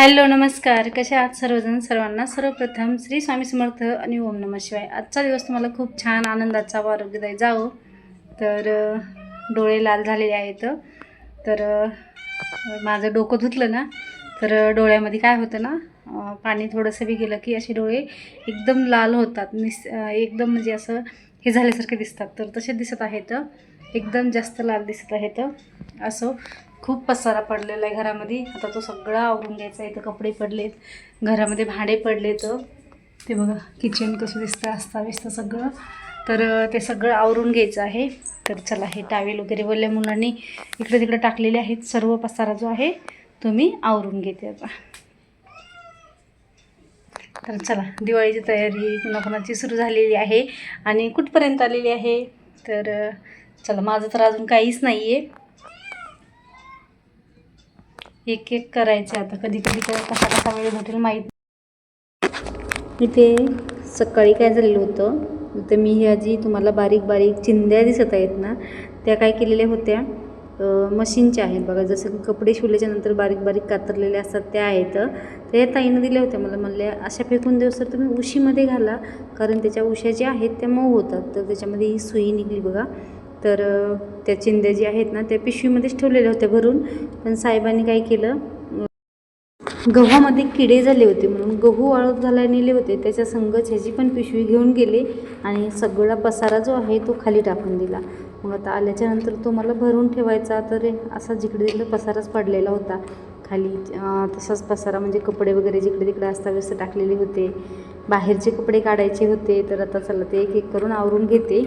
Hello नमस्कार. कसे आहात सर्वजण? सर्वांना सर्वप्रथम श्री स्वामी समर्थ आणि ओम नम शिवाय. आजचा दिवस तुम्हाला खूप छान आनंदाचा व आरोग्यदायी जावो. तर डोळे लाल झालेले आहेत. तर माझं डोकं धुतलं ना तर डोळ्यामध्ये काय होतं ना पाणी थोडंसं बी गेलं की असे डोळे एकदम लाल होतात. निस एकदम म्हणजे असं हे झाल्यासारखे दिसतात. तर तसे दिसत आहेत. एकदम जास्त लाल दिसत आहेत. असो. खूप पसारा पडलेला आहे घरामध्ये. आता तो सगळा आवरून घ्यायचा आहे इथं कपडे पडलेत घरामध्ये भांडे पडलेत. ते बघा किचन कसं दिसतं असता व्यस्त सगळं. तर ते सगळं आवरून घ्यायचं आहे. तर चला हे टावेल वगैरे बोलल्या मुलांनी इकडे तिकडे टाकलेले आहेत. सर्व पसारा जो आहे तो मी आवरून घेते आता. तर चला दिवाळीची तयारी कुणाकुणाची सुरू झालेली आहे आणि कुठपर्यंत आलेली आहे? तर चला माझं तर अजून काहीच नाही आहे एक एक करायचे आता. कधी कधी काय कसा कसा वेळ भेटेल माहीत इथे सकाळी काय झालेलं होतं तर मी ह्या आजी तुम्हाला बारीक बारीक चिंध्या दिसत आहेत ना त्या काय केलेल्या होत्या मशीनच्या आहेत बघा. जसं की कपडे शिवल्याच्या नंतर बारीक बारीक कातरलेल्या असतात त्या आहेत. त्या ताईनं दिल्या होत्या. मला म्हणल्या अशा फेकून देऊ सर तुम्ही उशीमध्ये घाला कारण त्याच्या उशा ज्या आहेत त्या मऊ होतात. तर त्याच्यामध्ये ही सुई निघली बघा. तर त्या चिंध्या जे आहेत ना त्या पिशवीमध्येच ठेवलेल्या होत्या भरून. पण साहेबांनी काय केलं गव्हामध्ये किडे झाले होते म्हणून गहू वाळत घालायला नेले होते. त्याच्या संगच ह्याची पण पिशवी घेऊन गेले आणि सगळा पसारा जो आहे तो खाली टाकून दिला. मग आता आल्याच्यानंतर तो मला भरून ठेवायचा तर असा जिकडे तिकडे पसाराच पडलेला होता. खाली तसाच पसारा म्हणजे कपडे वगैरे जिकडे तिकडे अस्ताव्यस्त टाकलेले होते. बाहेरचे कपडे काढायचे होते. तर आता चला ते एक एक करून आवरून घेते.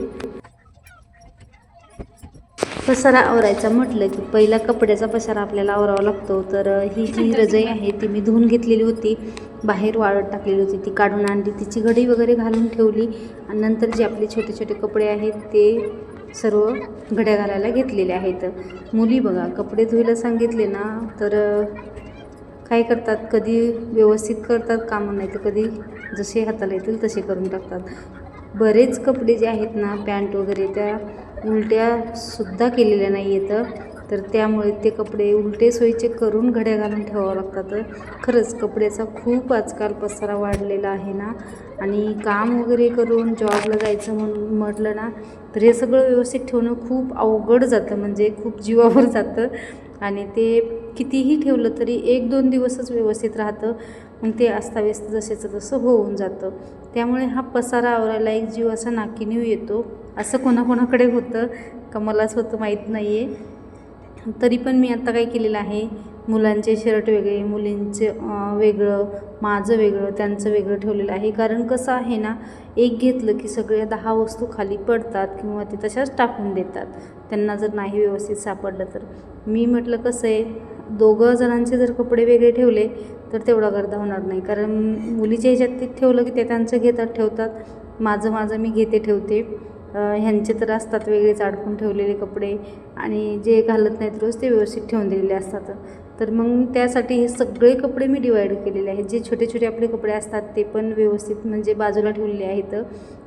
पसारा आवरायचा म्हटलं की पहिला कपड्याचा पसारा आपल्याला आवरावा लागतो. तर ही जी रजई आहे ती मी धुवून घेतलेली होती. बाहेर वाळत टाकलेली होती. ती काढून आणली. तिची घडी वगैरे घालून ठेवली. आणि नंतर जे आपले छोटे छोटे कपडे आहेत ते सर्व घड्या घालायला घेतलेले आहेत. मुली बघा कपडे धुवायला सांगितले ना तर काय करतात? कधी व्यवस्थित करतात कामं नाही तर कधी जसे हाताला येतील तसे करून टाकतात. बरेच कपडे जे आहेत ना पॅन्ट वगैरे त्या उलट्यासुद्धा केलेल्या नाही आहेत तर त्यामुळे ते कपडे उलटे सोयीचे करून घड्या घालून ठेवावं लागतात. खरंच कपड्याचा खूप आजकाल पसारा वाढलेला आहे ना. आणि काम वगैरे करून जॉबला जायचं म्हणून म्हटलं ना तर हे सगळं व्यवस्थित ठेवणं खूप अवघड जातं. म्हणजे खूप जीवावर जातं. आणि ते कितीही ठेवलं तरी एक दोन दिवसच व्यवस्थित राहतं. मग ते अस्ताव्यस्त जसेचं तसं होऊन जातं. त्यामुळे हा पसारा आवरायला एक जीव असा नाकीनीव येतो. असं कोणाकोणाकडे होतं का मलाच होतं माहीत नाही आहे तरी पण मी आत्ता काय केलेलं आहे? मुलांचे शर्ट वेगळे मुलींचे वेगळं माझं वेगळं त्यांचं वेगळं ठेवलेलं आहे. कारण कसं आहे ना एक घेतलं की सगळ्या दहा वस्तू खाली पडतात किंवा ते तशाच टाकून देतात. त्यांना जर नाही व्यवस्थित सापडलं तर. मी म्हटलं कसं आहे? दोघं जणांचे जर कपडे वेगळे ठेवले तर तेवढा गर्दा होणार नाही. कारण मुलीच्या ह्याच्यात ते ठेवलं की ते त्यांचं घेतात ठेवतात. माझं माझं मी घेते ठेवते. ह्यांचे तर असतात वेगळेच अडकून ठेवलेले कपडे आणि जे घालत नाहीत रोज ते व्यवस्थित ठेवून दिलेले असतात. तर मग त्यासाठी हे सगळे कपडे मी डिवाईड केलेले आहेत. जे छोटे छोटे आपले कपडे असतात ते पण व्यवस्थित म्हणजे बाजूला ठेवलेले आहेत.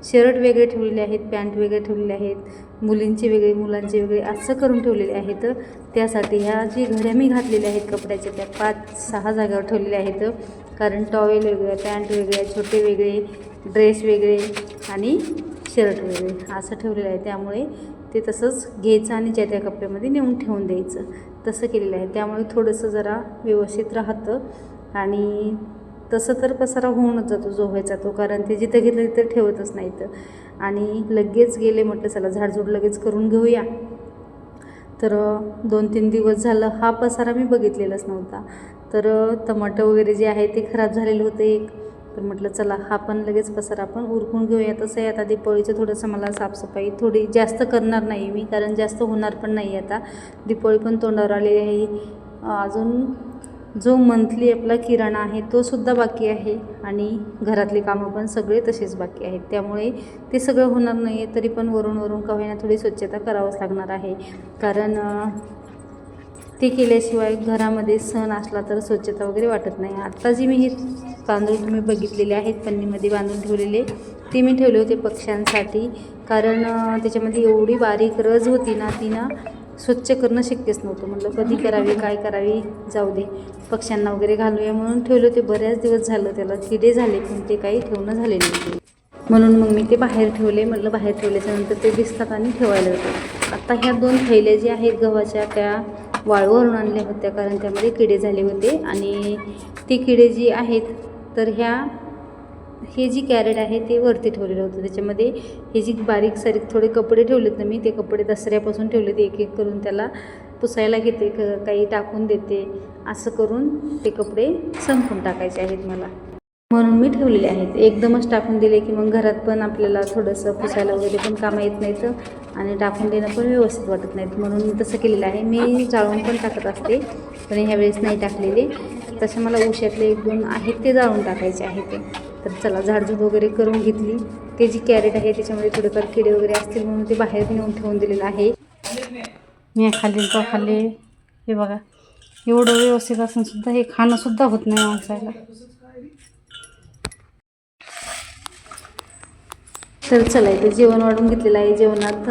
शर्ट वेगळे ठेवलेले आहेत पॅन्ट वेगळे ठेवलेले आहेत मुलींचे वेगळे मुलांचे वेगळे असं करून ठेवलेले आहेत. त्यासाठी ह्या जे घड्या मी घातलेल्या आहेत कपड्याच्या त्या पाच सहा जागेवर ठेवलेल्या आहेत. कारण टॉवेल वेगळे पॅन्ट वेगळे छोटे वेगळे ड्रेस वेगळे आणि शर्ट वगैरे असं ठेवलेलं आहे. त्यामुळे ते तसंच घ्यायचं आणि ज्या त्या कप्प्यामध्ये नेऊन ठेवून द्यायचं. तसं केलेलं आहे. त्यामुळे थोडंसं जरा व्यवस्थित राहतं आणि तसं तर पसारा होऊनच जातो जो व्हायचा तो. कारण ते जिथं घेतलं तिथं ठेवतच नाहीत. आणि लगेच गेले म्हटलं चला झाडझूड लगेच करून घेऊया. तर दोन तीन दिवस झालं हा पसारा मी बघितलेलाच नव्हता. तर टमाटं वगैरे जे आहे ते खराब झालेलं होतं एक. तर म्हटलं चला हा पण लगेच पसर. आपण उरकून घेऊया. तसं आहे आता दीपावळीचं थोडंसं मला साफसफाई थोडी जास्त करणार नाही मी कारण जास्त होणार पण नाही आता. दीपावळी पण तोंडावर आलेली आहे. अजून जो मंथली आपला किराणा आहे तो सुद्धा बाकी आहे. आणि घरातली कामं पण सगळे तसेच बाकी आहेत. त्यामुळे ते सगळं होणार नाही आहे तरी पण वरून वरून का होईना थोडी स्वच्छता करावंच लागणार आहे. कारण ते केल्याशिवाय घरामध्ये सण असला तर स्वच्छता वगैरे वाटत नाही. आत्ता जी मी हे तांदूळ तुम्ही बघितलेले आहेत पन्नीमध्ये बांधून ठेवलेले ते मी ठेवले होते पक्ष्यांसाठी. कारण त्याच्यामध्ये एवढी बारीक रज होती ना ती ना स्वच्छ करणं शक्यच नव्हतं. म्हटलं कधी करावी काय करावी जाऊ दे. पक्ष्यांना वगैरे घालूया म्हणून ठेवलं ते बऱ्याच दिवस झालं त्याला. किडे झाले पण ते काही ठेवणं झाले नाही म्हणून मग मी ते बाहेर ठेवले. म्हटलं बाहेर ठेवल्याच्यानंतर ते दिसतात आणि ठेवायला होते आता ह्या दोन थैल्या ज्या आहेत गव्हाच्या त्या वाळूवरून आणल्या होत्या कारण त्यामध्ये किडे झाले होते. आणि ती किडे जी आहेत तर ह्या हे जी कॅरेट आहे ते वरती ठेवलेलं होतं. त्याच्यामध्ये हे जी बारीक सारीक थोडे कपडे ठेवलेत ना मी ते कपडे दसऱ्यापासून ठेवलेत एक एक करून त्याला पुसायला घेते क- काही टाकून देते. असं करून ते कपडे संपून टाकायचे आहेत मला. म्हणून मी ठेवलेले आहेत. एकदमच टाकून दिले की मग घरात पण आपल्याला थोडंसं पुसायला वगैरे पण कामं येत नाही तर आणि टाकून देणं पण व्यवस्थित वाटत नाहीत. म्हणून मी तसं केलेलं आहे. मी जाळून पण टाकत असते पण ह्यावेळेस नाही टाकलेले. तसे मला उशातले एक दोन आहेत ते जाळून टाकायचे आहेत तर चला झाडझूड वगैरे करून घेतली. ते जी कॅरेट आहे त्याच्यामध्ये थोडेफार किडे वगैरे असतील म्हणून ते बाहेर नेऊन ठेवून दिलेलं आहे. मी खाल्ले तो खाल्ले. हे बघा एवढं व्यवस्थित असूनसुद्धा हे खाणंसुद्धा होत नाही माणसाला. तर चला इथे जेवण वाढून घेतलेलं आहे. जेवणात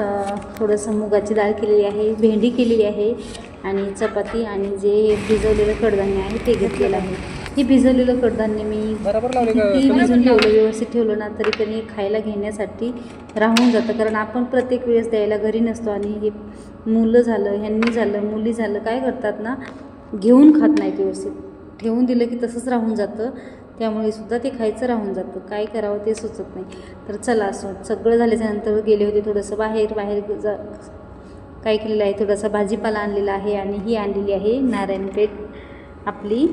थोडंसं मुगाची डाळ केलेली आहे भेंडी केलेली आहे आणि चपाती आणि जे भिजवलेलं कडधान्य आहे ते घेतलेलं आहे. हे भिजवलेलं कडधान्य मी किती भिजून ठेवलं व्यवस्थित ठेवलं ना तरी हे खायला घेण्यासाठी राहून जातं. कारण आपण प्रत्येक वेळेस द्यायला घरी नसतो आणि हे मुलं झालं ह्यांनी झालं मुली झालं काय करतात ना घेऊन खात नाहीत व्यवस्थित. ठेवून दिलं की तसंच राहून जातं. त्यामुळे सुद्धा ते खायचं राहून जातं. काय करावं ते सुचत नाही. तर चला असो सगळं झाल्याच्यानंतर गेले होते थोडंसं बाहेर. बाहेर जा काय केलेलं आहे? थोडासा भाजीपाला आणलेला आहे आणि ही आणलेली आहे नारायणपेठ आपली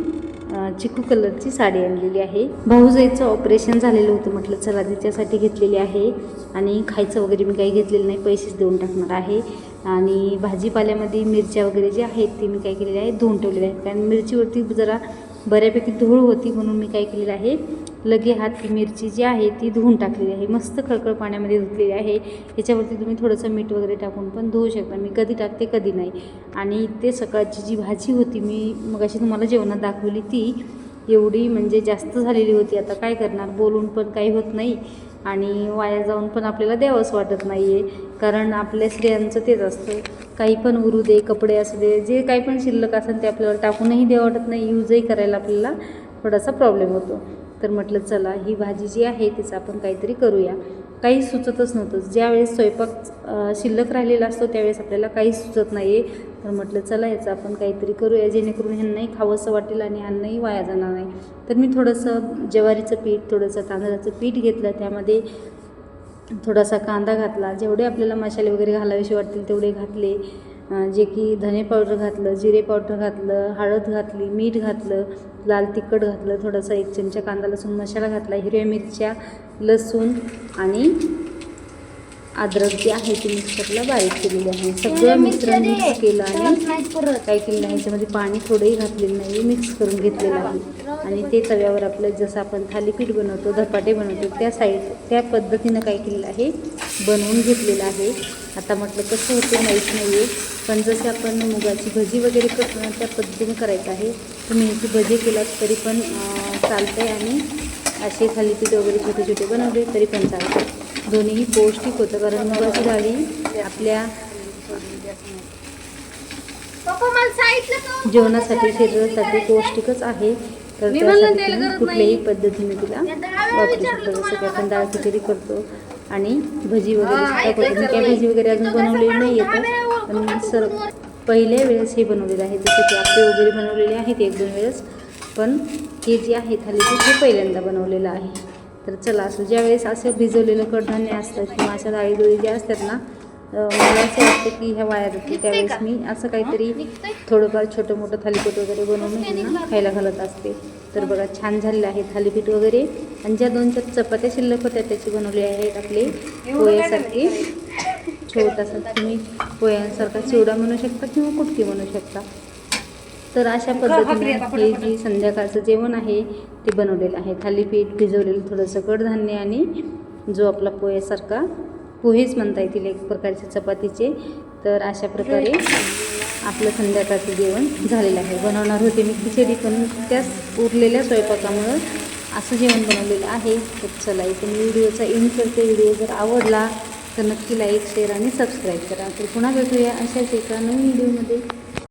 चिकू कलरची साडी आणलेली आहे. भाऊजाईचं ऑपरेशन झालेलं होतं म्हटलं चला तिच्यासाठी घेतलेली आहे. आणि खायचं वगैरे मी काही घेतलेलं नाही पैसेच देऊन टाकणार आहे. आणि भाजीपाल्यामध्ये मिरच्या वगैरे जे आहेत ती मी काय केलेले आहे धुवून ठेवलेले आहेत. कारण मिरचीवरती जरा बऱ्यापैकी धूळ होती म्हणून मी काय केलेलं आहे लगे हात मिरची जी आहे ती धुवून टाकलेली आहे. मस्त खळखळ पाण्यामध्ये धुतलेली आहे. याच्यावरती तुम्ही थोडंसं मीठ वगैरे टाकून पण धुवू शकता. मी कधी टाकते कधी नाही. आणि ते सकाळची जी भाजी होती मी मगाशी तुम्हाला जेवणात दाखवली ती एवढी म्हणजे जास्त झालेली होती. आता काय करणार? बोलून पण काही होत नाही. आणि वाया जाऊन पण आपल्याला द्यावंच वाटत नाही आहे कारण आपल्या स्त्रियांचं तेच असतं. काही पण उरू दे कपडे असू दे जे काही पण शिल्लक असेल ते आपल्याला टाकूनही द्यावं वाटत नाही. यूजही करायला आपल्याला थोडासा प्रॉब्लेम होतो. तर म्हटलं चला ही भाजी जी आहे तिचं आपण काहीतरी करूया. काही सुचतच नव्हतं ज्यावेळेस स्वयंपाक शिल्लक राहिलेला असतो त्यावेळेस आपल्याला काहीच सुचत नाही आहे तर म्हटलं चला याचं आपण काहीतरी करूया जेणेकरून ह्यांनाही खावंसं वाटेल आणि अन्नही वाया जाणार नाही. तर मी थोडंसं ज्वारीचं पीठ थोडंसं तांदळाचं पीठ घेतलं. त्यामध्ये थोडासा कांदा घातला. जेवढे आपल्याला मसाले वगैरे घालावेसे वाटतील तेवढे घातले. जे की धने पावडर घातलं जिरे पावडर घातलं हळद घातली मीठ घातलं लाल तिखट घातलं थोडासा एक चमचा कांदा लसूण मसाला घातला हिरव्या मिरच्या लसूण आणि अद्रक जे आहे ते मिक्सरला बारीक केलेली आहे. सगळं मिश्रण मिक्स केलं आणि काय केलेलं आहे? याच्यामध्ये पाणी थोडंही घातलेलं नाही मिक्स करून घेतलेलं आहे. आणि ते तव्यावर आपलं जसं आपण थालीपीठ बनवतो धपाटे बनवतो त्या साईड त्या पद्धतीनं काय केलेलं आहे? बनवून घेतलेलं आहे. आता म्हटलं कसं होते माहीत नाही आहे पण जसे आपण मुगाची भजी वगैरे ना त्या पद्धतीने करायचं आहे तुम्ही याची भजी केलात तरी पण चालतं आणि असे थालीपीठ वगैरे छोटे छोटे बनवले तरी पण चालतं दोन्हीही पौष्टिक होतं कारण मुगाची डाळी आपल्या जेवणासाठी शरीरासाठी पौष्टिकच आहे. तर त्यासाठी कुठल्याही पद्धतीने तिला वापरू शकता. जसं की आपण डाळ खिचडी करतो आणि भजी वगैरे सुद्धा करतो. भजी वगैरे अजून बनवलेली नाही येतं पण सर पहिल्या वेळेस हे बनवलेलं आहे जसं की आपले वगैरे बनवलेले आहेत एक दोन वेळेस. पण हे जे आहे थालीपीठ हे पहिल्यांदा बनवलेलं आहे. तर चला असं ज्यावेळेस असं भिजवलेलं कडधान्य असतं किंवा अशा डाळीडोळी ज्या असतात ना मला असं वाटतं की ह्या वाया जाते त्यावेळेस मी असं काहीतरी थोडंफार छोटं मोठं थालीपीठ वगैरे बनवून ह्यांना खायला घालत असते. तर बघा छान झालेलं आहे थालीपीठ वगैरे. आणि ज्या दोन चार चपात्या शिल्लक होत्या त्याची बनवली आहेत आपले पोह्यासारखे छोटासा तुम्ही पोह्यांसारखा चिवडा म्हणू शकता किंवा कुटकी म्हणू शकता. तर अशा पद्धतीने हे जे संध्याकाळचं जेवण आहे ते बनवलेलं आहे. थालीपीठ भिजवलेलं थोडंसं कडधान्य आणि जो आपला पोह्यासारखा पोहेच म्हणता येतील एक प्रकारचे चपातीचे. तर अशा प्रकारे आपलं संध्याकाळचं जेवण झालेलं आहे. बनवणार होते मी खिचडी पण त्याच उरलेल्या स्वयंपाकामुळं असं जेवण बनवलेलं आहे. तर चला इथे मी व्हिडिओचा एंड करते. व्हिडिओ जर आवडला तर नक्की लाईक शेअर आणि सबस्क्राईब करा. तर पुन्हा भेटूया अशाच एका नवीन व्हिडिओमध्ये